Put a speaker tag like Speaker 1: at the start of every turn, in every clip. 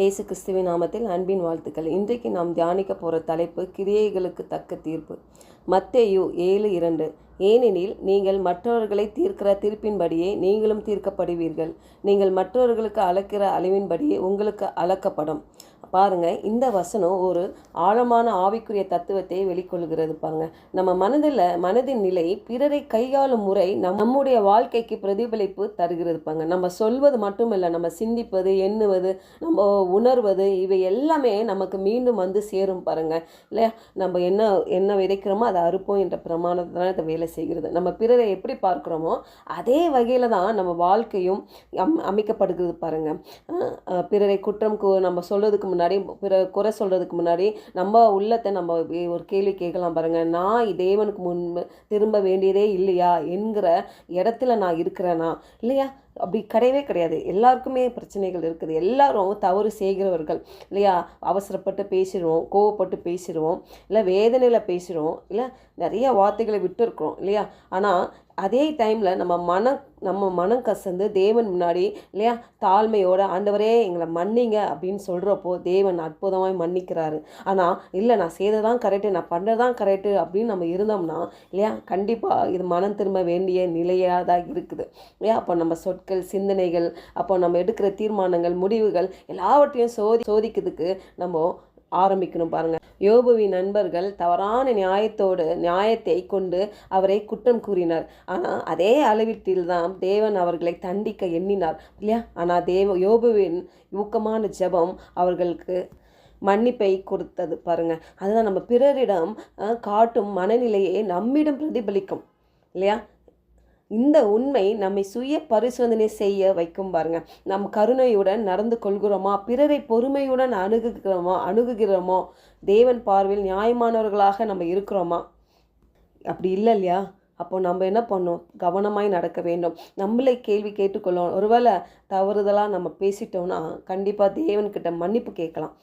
Speaker 1: இயேசு கிறிஸ்துவின் நாமத்தில் அன்பின் வாழ்த்துக்கள். இன்றைக்கு நாம் தியானிக்க போகிற தலைப்பு கிரியைகளுக்கு தக்க தீர்ப்பு. மத்தேயு ஏழு இரண்டு. ஏனெனில் நீங்கள் மற்றவர்களை தீர்க்கிற தீர்ப்பின்படியே நீங்களும் தீர்க்கப்படுவீர்கள். நீங்கள் மற்றவர்களுக்கு அளக்கிற அளவின்படியே உங்களுக்கு அளக்கப்படும். பாருங்கள் இந்த வசனம் ஒரு ஆழமான ஆவிக்குரிய தத்துவத்தை வெளிக்கொள்கிறது பாருங்க. நம்ம மனதில் மனதின் நிலை பிறரை கையாளும் முறை நம்முடைய வாழ்க்கைக்கு பிரதிபலிப்பு தருகிறது பாருங்க. நம்ம சொல்வது மட்டும் இல்லை நம்ம சிந்திப்பது எண்ணுவது நம்ம உணர்வது இவை எல்லாமே நமக்கு மீண்டும் வந்து சேரும் பாருங்க. இல்லையா? நம்ம என்ன என்ன விதைக்கிறோமோ அதை அறுப்போம் என்ற பிரமாணத்தினால இதை வேலை செய்கிறது. நம்ம பிறரை எப்படி பார்க்குறோமோ அதே வகையில் தான் நம்ம வாழ்க்கையும் அம் அமைக்கப்படுகிறது பாருங்க. பிறரை குற்றம் கூ நம்ம சொல்வதுக்கு முன்னாடி பிற குறை சொல்கிறதுக்கு முன்னாடி நம்ம உள்ளத்தை நம்ம ஒரு கேள்வி கேட்கலாம் பாருங்கள் நான் தேவனுக்கு முன்பு திரும்ப வேண்டியதே இல்லையா என்கிற இடத்துல நான் இருக்கிறேனா? இல்லையா? அப்படி கிடையவே கிடையாது. எல்லாருக்குமே பிரச்சனைகள் இருக்குது. எல்லாரும் தவறு செய்கிறவர்கள். இல்லையா? அவசரப்பட்டு பேசிடுவோம் கோவப்பட்டு பேசிடுவோம் இல்லை வேதனையில் பேசிடுவோம் இல்லை நிறைய வார்த்தைகளை விட்டுருக்குறோம் இல்லையா? ஆனால் அதே டைமில் நம்ம மனம் நம்ம மனம் கசந்து தேவன் முன்னாடி இல்லையா தாழ்மையோட ஆண்டவரே எங்களை மன்னிங்க அப்படின்னு சொல்கிறப்போ தேவன் அற்புதமாக மன்னிக்கிறாரு. ஆனால் இல்லை நான் செய்ததான் கரெக்டு நான் பண்ணுறதான் கரெக்டு அப்படின்னு நம்ம இருந்தோம்னா இல்லையா கண்டிப்பாக இது மனம் திரும்ப வேண்டிய நிலையாக தான் இருக்குது. இல்லையா அப்போ நம்ம சொற்கள் சிந்தனைகள் அப்போ நம்ம எடுக்கிற தீர்மானங்கள் முடிவுகள் எல்லாவற்றையும் சோதி சோதிக்கிறதுக்கு நம்ம ஆரம்பிக்கணும் பாருங்க. யோபுவின் நண்பர்கள் தவறான நியாயத்தோடு நியாயத்தை கொண்டு அவரை குற்றம் கூறினார். ஆனால் அதே அளவீட்டில் தான் தேவன் அவர்களை தண்டிக்க எண்ணினார் இல்லையா? ஆனால் தேவ யோபுவின் ஊக்கமான ஜெபம் அவர்களுக்கு மன்னிப்பை கொடுத்தது பாருங்க. அதுதான் நம்ம பிறரிடம் காட்டும் மனநிலையை நம்மிடம் பிரதிபலிக்கும் இல்லையா? இந்த உண்மை நம்மை சுய பரிசோதனை செய்ய வைக்கும் பாருங்க. நம் கருணையுடன் நடந்து கொள்கிறோமா? பிறரை பொறுமையுடன் அணுகுகிறோமா? அணுகுகிறோமோ? தேவன் பார்வையில் நியாயமானவர்களாக நம்ம இருக்கிறோமா? அப்படி இல்லை இல்லையா? அப்போ நம்ம என்ன பண்ணோம் கவனமாய் நடக்க வேண்டும். நம்மளே கேள்வி கேட்டுக்கொள்ளணும். ஒருவேளை தவறுதலாக நம்ம பேசிட்டோம்னா கண்டிப்பாக தேவன்கிட்ட மன்னிப்பு கேட்கலாம்.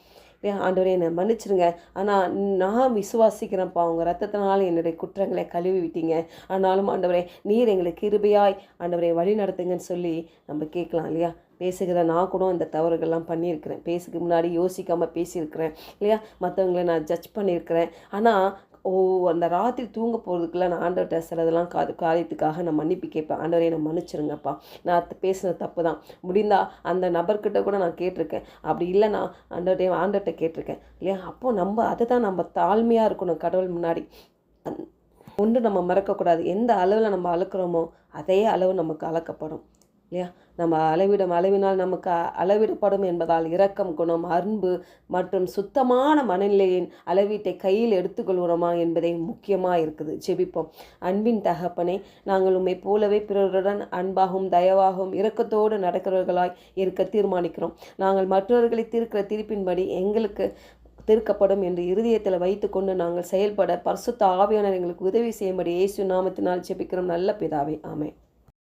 Speaker 1: ஆண்டவரே என்னை மன்னிச்சிருங்க. ஆனால் நான் விசுவாசிக்கிறேன்ப்பா. உங்கள் ரத்தத்தினால் என்னுடைய குற்றங்களை கழுவி விட்டீங்க ஆனாலும் ஆண்டவரே நீர் எங்களுக்கு கிருபையாய் ஆண்டவரை வழி நடத்துங்கன்னு சொல்லி நம்ம கேட்கலாம் இல்லையா? பேசுகிற நான் கூட இந்த தவறுகள்லாம் பண்ணியிருக்கிறேன். பேசுக்கு முன்னாடி யோசிக்காமல் பேசியிருக்கிறேன் இல்லையா? மற்றவங்கள நான் ஜட்ஜ் பண்ணியிருக்கிறேன். ஆனால் ஓ அந்த ராத்திரி தூங்க போகிறதுக்குள்ள நான் ஆண்டவர்கிட்ட சிலதெல்லாம் கா காரியத்துக்காக நான் மன்னிப்பு கேட்பேன். ஆண்டவரே நான் மன்னிச்சிருங்கப்பா. நான் பேசின தப்பு தான் முடிந்தா அந்த நபர்கிட்ட கூட நான் கேட்டிருக்கேன். அப்படி இல்லைன்னா ஆண்டவரே ஆண்டவர்கிட்ட கேட்டிருக்கேன். இல்லையா? அப்போது நம்ம அதை தான் நம்ம தாழ்மையாக இருக்கணும் கடவுள் முன்னாடி. ஒன்று நம்ம மறக்கக்கூடாது எந்த அளவில் நம்ம அளக்குறோமோ அதே அளவு நமக்கு அளக்கப்படும் இல்லையா? நம்ம அளவிடும் அளவினால் நமக்கு அளவிடப்படும் என்பதால் இரக்கம் குணம் அன்பு மற்றும் சுத்தமான மனநிலையின் அளவீட்டை கையில் எடுத்துக்கொள்கிறோமா என்பதே முக்கியமாக இருக்குது. ஜெபிப்போம். அன்பின் தகப்பனே நாங்கள் உண்மை போலவே பிறருடன் அன்பாகவும் தயவாகவும் இரக்கத்தோடு நடக்கிறவர்களாய் இருக்க தீர்மானிக்கிறோம். நாங்கள் மற்றவர்களை தீர்க்கிற தீர்ப்பின்படி எங்களுக்கு தீர்க்கப்படும் என்று இருதயத்தில் வைத்துக்கொண்டு நாங்கள் செயல்பட பரிசுத்த ஆவியானவர் எங்களுக்கு உதவி செய்யும்படி இயேசு நாமத்தினால் ஜெபிக்கிறோம். நல்ல பிதாவே ஆமை